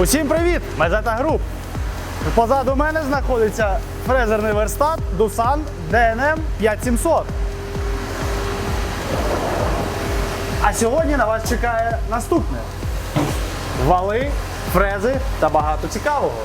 Усім привіт! Мезета Груп. Позаду мене знаходиться фрезерний верстат Дусан DNM 5700. А сьогодні на вас чекає наступне: вали, фрези та багато цікавого.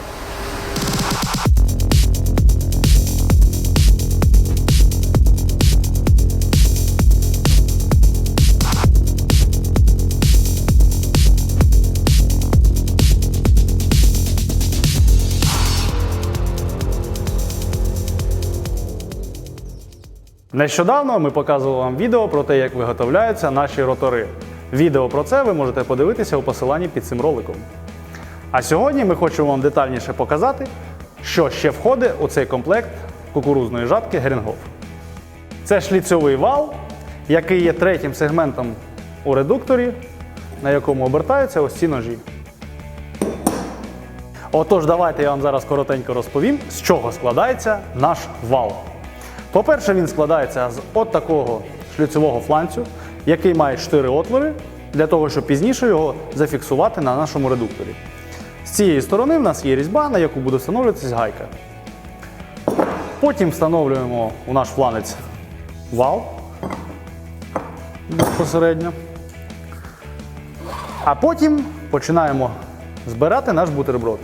Нещодавно ми показували вам відео про те, як виготовляються наші ротори. Відео про це ви можете подивитися у посиланні під цим роликом. А сьогодні ми хочемо вам детальніше показати, що ще входить у цей комплект кукурузної жатки Герінгоф. Це шліцьовий вал, який є третім сегментом у редукторі, на якому обертаються ось ці ножі. Отож, давайте я вам зараз коротенько розповім, з чого складається наш вал. По-перше, він складається з от такого шліцевого фланцю, який має 4 отвори, для того, щоб пізніше його зафіксувати на нашому редукторі. З цієї сторони в нас є різьба, на яку буде встановлюватися гайка. Потім встановлюємо у наш фланець вал безпосередньо. А потім починаємо збирати наш бутерброд.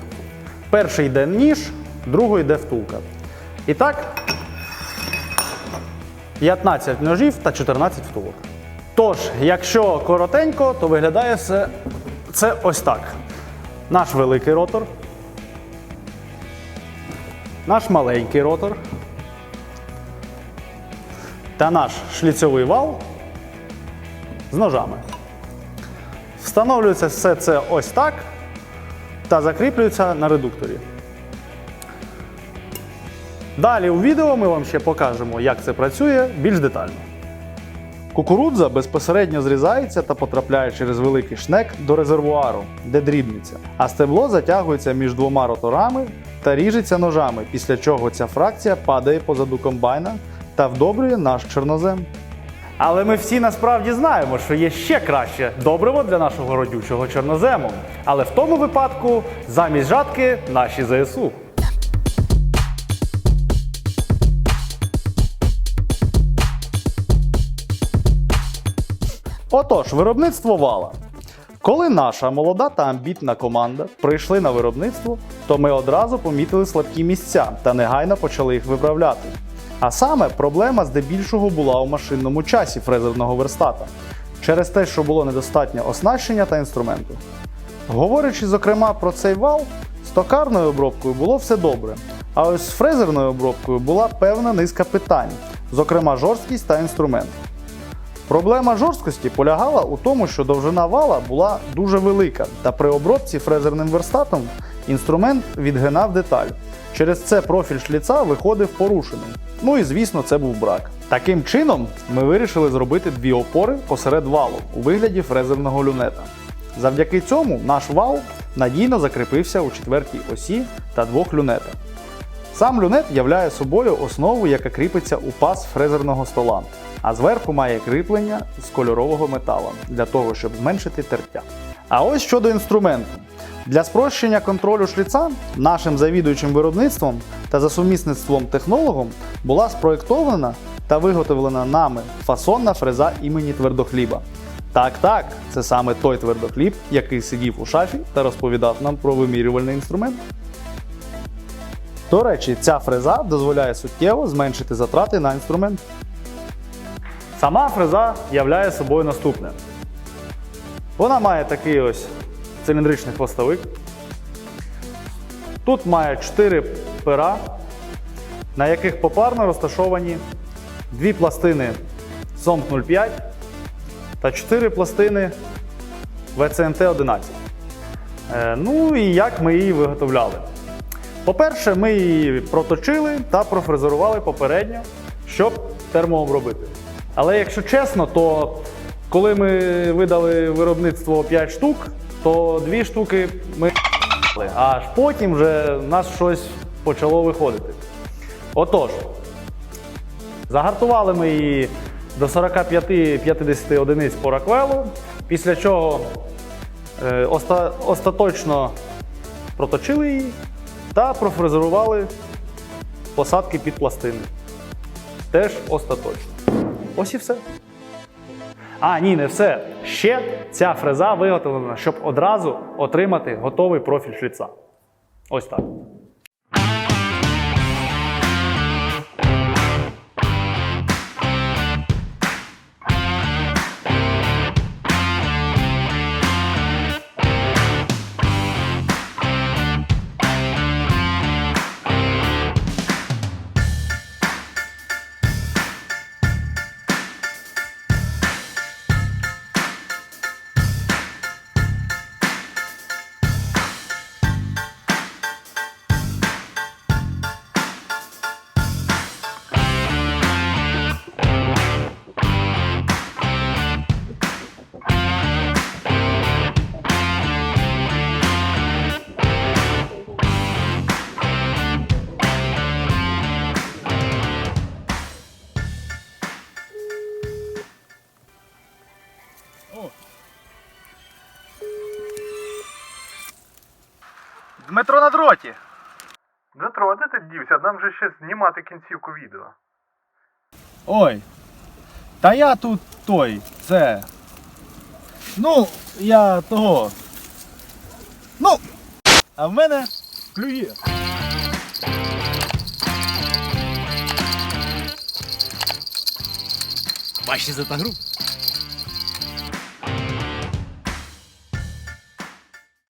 Перший йде ніж, другий йде втулка. І так, 15 ножів та 14 втулок. Тож, якщо коротенько, то виглядає все це ось так. Наш великий ротор, наш маленький ротор та наш шліцьовий вал з ножами. Встановлюється все це ось так та закріплюється на редукторі. Далі у відео ми вам ще покажемо, як це працює більш детально. Кукурудза безпосередньо зрізається та потрапляє через великий шнек до резервуару, де дрібниться, а стебло затягується між двома роторами та ріжеться ножами, після чого ця фракція падає позаду комбайна та вдобрює наш чорнозем. Але ми всі насправді знаємо, що є ще краще добриво для нашого родючого чорнозему. Але в тому випадку замість жатки наші ЗСУ. Отож, виробництво вала. Коли наша молода та амбітна команда прийшли на виробництво, то ми одразу помітили слабкі місця та негайно почали їх виправляти. А саме проблема здебільшого була у машинному часі фрезерного верстата через те, що було недостатньо оснащення та інструменту. Говорячи, зокрема, про цей вал, з токарною обробкою було все добре. А ось з фрезерною обробкою була певна низка питань, зокрема жорсткість та інструмент. Проблема жорсткості полягала у тому, що довжина вала була дуже велика, та при обробці фрезерним верстатом інструмент відгинав деталь. Через це профіль шліца виходив порушений. Ну і звісно, це був брак. Таким чином, ми вирішили зробити дві опори посеред валу у вигляді фрезерного люнета. Завдяки цьому наш вал надійно закріпився у четвертій осі та двох люнетах. Сам люнет являє собою основу, яка кріпиться у паз фрезерного стола, а зверху має кріплення з кольорового металу для того, щоб зменшити тертя. А ось щодо інструменту. Для спрощення контролю шліца нашим завідуючим виробництвом та за сумісництвом технологом була спроєктована та виготовлена нами фасонна фреза імені твердохліба. Так, так, це саме той твердохліб, який сидів у шафі та розповідав нам про вимірювальний інструмент. До речі, ця фреза дозволяє суттєво зменшити затрати на інструмент. Сама фреза являє собою наступне. Вона має такий ось циліндричний хвостовик. Тут має 4 пера, на яких попарно розташовані дві пластини SOMP 05 та 4 пластини VCMT 11. Е, Ну і як ми її виготовляли. По-перше, ми її проточили та профрезерували попередньо, щоб термообробити. Але якщо чесно, то коли ми видали виробництво 5 штук, то 2 штуки ми аж потім вже в нас щось почало виходити. Отож, загартували ми її до 45-50 одиниць по раквелу, після чого е, оста- остаточно проточили її та профрезерували посадки під пластини. Теж остаточно. Ось і все. А, ні, не все. Ще ця фреза виготовлена, щоб одразу отримати готовий профіль шліца. Ось так. Дмитро на дроті. Дмитро, а де ти дівся? Нам же ще знімати кінцівку відео. Ой. Та я тут той, це. Ну, я того. Ну, а в мене клює. Бачите за та гру?